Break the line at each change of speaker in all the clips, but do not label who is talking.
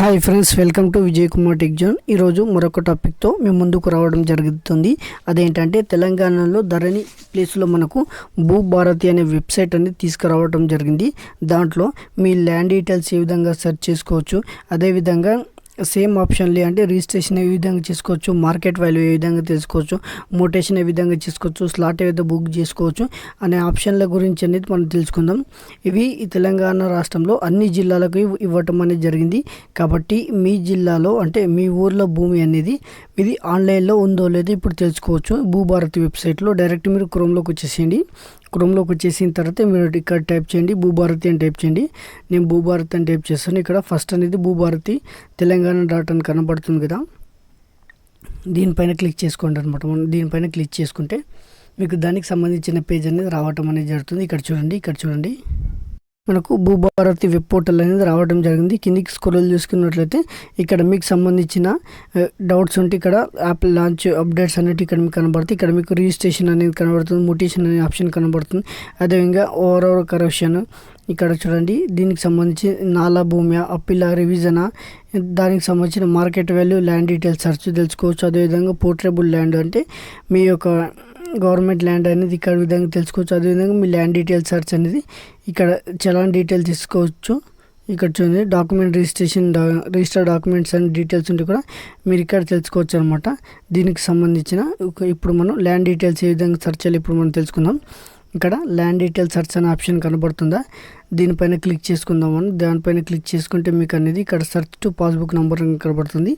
Hi friends welcome to Vijay Kumar tech zone ఈరోజు మరొక టాపిక్తో మేము ముందుకు రావడం జరుగుతుంది. అదేంటంటే తెలంగాణలో ధరణి ప్లేస్లో మనకు భూభారతి అనే వెబ్సైట్ అనేది తీసుకురావడం జరిగింది. దాంట్లో మీ ల్యాండ్ డీటెయిల్స్ ఏ విధంగా సెర్చ్ చేసుకోవచ్చు అదేవిధంగా సేమ్ ఆప్షన్లే అంటే రిజిస్ట్రేషన్ ఏ విధంగా చేసుకోవచ్చు మార్కెట్ వాల్యూ ఏ విధంగా తెలుసుకోవచ్చు మోటేషన్ ఏ విధంగా చేసుకోవచ్చు స్లాట్ ఏ విధంగా బుక్ చేసుకోవచ్చు అనే ఆప్షన్ల గురించి అనేది మనం తెలుసుకుందాం. ఇవి తెలంగాణ రాష్ట్రంలో అన్ని జిల్లాలకు ఇవ్వటం అనేది జరిగింది. కాబట్టి మీ జిల్లాలో అంటే మీ ఊర్లో భూమి అనేది ఇది ఆన్లైన్లో ఉందో లేదో ఇప్పుడు తెలుసుకోవచ్చు. భూభారతి వెబ్సైట్లో డైరెక్ట్ మీరు క్రోమ్లోకి వచ్చేసేయండి. క్రోమ్లోకి వచ్చేసిన తర్వాత మీరు ఇక్కడ టైప్ చేయండి భూభారతి అని టైప్ చేయండి. నేను భూభారతి అని టైప్ చేస్తాను. ఇక్కడ ఫస్ట్ అనేది భూభారతి తెలంగాణ డాట్ అని కనబడుతుంది కదా. దీనిపైన క్లిక్ చేసుకోండి అనమాట మనం దీనిపైన క్లిక్ చేసుకుంటే మీకు దానికి సంబంధించిన పేజ్ అనేది రావటం అనేది జరుగుతుంది. ఇక్కడ చూడండి ఇక్కడ చూడండి. మనకు భూభారతి వెబ్ పోర్టల్ అనేది రావడం జరిగింది. కిందికి స్క్రోల్ చేసుకున్నట్లయితే ఇక్కడ మీకు సంబంధించిన డౌట్స్ ఉంటే ఇక్కడ యాప్ లాంచ్ అప్డేట్స్ అనేవి ఇక్కడ మీకు కనబడుతుంది ఇక్కడ మీకు రిజిస్ట్రేషన్ అనేది కనబడుతుంది మొటేషన్ అనే ఆప్షన్ కనబడుతుంది. అదేవిధంగా ఓవరాల్ కరప్షన్ ఇక్కడ చూడండి. దీనికి సంబంధించి నాలా భూమి అప్పిల రివిజన దానికి సంబంధించిన market value land details search తెలుసుకోవచ్చు. అదేవిధంగా పోర్టబుల్ ల్యాండ్ అంటే మీ యొక్క గవర్నమెంట్ ల్యాండ్ అనేది ఇక్కడ విధంగా తెలుసుకోవచ్చు. అదేవిధంగా మీ ల్యాండ్ డీటెయిల్స్ సెర్చ్ అనేది ఇక్కడ చలాన్ డీటెయిల్ తీసుకోవచ్చు. ఇక్కడ చూడండి document registration register documents and details ఉంటే కూడా మీరు ఇక్కడ తెలుసుకోవచ్చు అనమాట దీనికి సంబంధించిన ఇప్పుడు మనం ల్యాండ్ డీటెయిల్స్ ఏ విధంగా సెర్చ్ చేయాలి ఇప్పుడు మనం తెలుసుకుందాం. ఇక్కడ ల్యాండ్ డీటెయిల్ సెర్చ్ అనే ఆప్షన్ కనబడుతుందా? దీనిపైన క్లిక్ చేసుకుందామని దానిపైన క్లిక్ చేసుకుంటే మీకు అనేది ఇక్కడ సెర్చ్ టు పాస్బుక్ నెంబర్ కనబడుతుంది.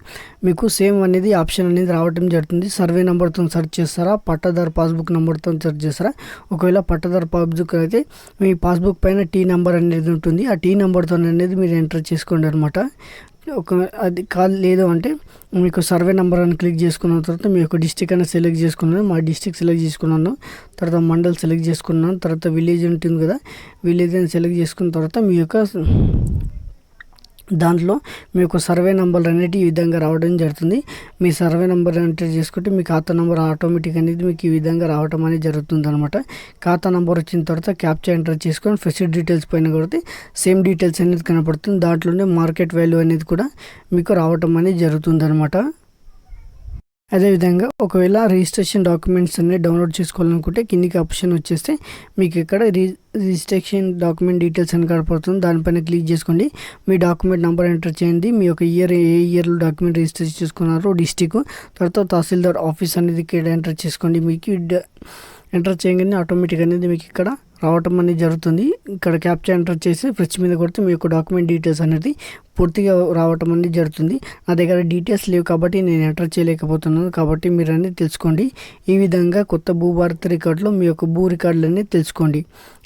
మీకు సేమ్ అనేది ఆప్షన్ అనేది రావడం జరుగుతుంది. సర్వే నెంబర్తో సెర్చ్ చేస్తారా? పట్టాదారు పాస్బుక్ నెంబర్తో సెర్చ్ చేస్తారా? ఒకవేళ పట్టాదారు పాస్బుక్ అయితే మీ పాస్బుక్ పైన టీ నెంబర్ అనేది ఉంటుంది. ఆ టీ నెంబర్తో అనేది మీరు ఎంటర్ చేసుకోండి అనమాట ఒక అది కాదు లేదు అంటే మీకు సర్వే నెంబర్ అని క్లిక్ చేసుకున్న తర్వాత మీ యొక్క డిస్టిక్ అనేది సెలెక్ట్ చేసుకున్నాను. మా డిస్టిక్ సెలెక్ట్ చేసుకున్నాను. తర్వాత మండల్ సెలెక్ట్ చేసుకున్నాను. తర్వాత విలేజ్ ఉంటుంది కదా విలేజ్ అని సెలెక్ట్ చేసుకున్న తర్వాత మీ యొక్క దాంట్లో మీకు సర్వే నెంబర్ అనేది ఈ విధంగా రావడం జరుగుతుంది. మీ సర్వే నెంబర్ ఎంటర్ చేసుకుంటే మీ ఖాతా నెంబర్ ఆటోమేటిక్ అనేది మీకు ఈ విధంగా రావడం అనేది జరుగుతుంది అనమాట ఖాతా నెంబర్ వచ్చిన తర్వాత క్యాప్చర్ ఎంటర్ చేసుకొని ఫెసిడ్ డీటెయిల్స్ పైన కొడితే సేమ్ డీటెయిల్స్ అనేది కనపడుతుంది. దాంట్లోనే మార్కెట్ వాల్యూ అనేది కూడా మీకు రావటం అనేది జరుగుతుంది అనమాట అదేవిధంగా ఒకవేళ రిజిస్ట్రేషన్ డాక్యుమెంట్స్ అన్ని డౌన్లోడ్ చేసుకోవాలనుకుంటే కిందికి ఆప్షన్ వచ్చేస్తే మీకు ఇక్కడ రి రిజిస్ట్రేషన్ డాక్యుమెంట్ డీటెయిల్స్ అని కనపడుతుంది. దానిపైన క్లిక్ చేసుకోండి. మీ డాక్యుమెంట్ నెంబర్ ఎంటర్ చేయండి. మీ యొక్క ఇయర్ ఏ ఇయర్లో డాక్యుమెంట్ రిజిస్టర్ చేసుకున్నారో డిస్టిక్ తర్వాత తహసీల్దార్ ఆఫీస్ అనేది ఇక్కడ ఎంటర్ చేసుకోండి. మీకు ఎంటర్ చేయగానే ఆటోమేటిక్ అనేది మీకు ఇక్కడ రావటం అనేది జరుగుతుంది. ఇక్కడ క్యాప్చర్ ఎంటర్ చేసి ఫ్రిడ్జ్ మీద కొడితే మీ యొక్క డాక్యుమెంట్ డీటెయిల్స్ అనేది పూర్తిగా రావటం అనేది జరుగుతుంది. నా దగ్గర డీటెయిల్స్ లేవు కాబట్టి నేను ఎంటర్ చేయలేకపోతున్నాను. కాబట్టి మీరు అనేది తెలుసుకోండి. ఈ విధంగా కొత్త భూభారత్ రికార్డులో మీ యొక్క భూ రికార్డులు అనేది తెలుసుకోండి.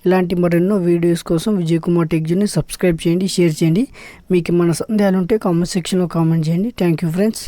ఇలాంటి మరెన్నో వీడియోస్ కోసం విజయ్ కుమార్ టెక్జీని సబ్స్క్రైబ్ చేయండి షేర్ చేయండి. మీకు మన సందేహాలు ఉంటే కామెంట్ సెక్షన్లో కామెంట్ చేయండి. Thank you friends.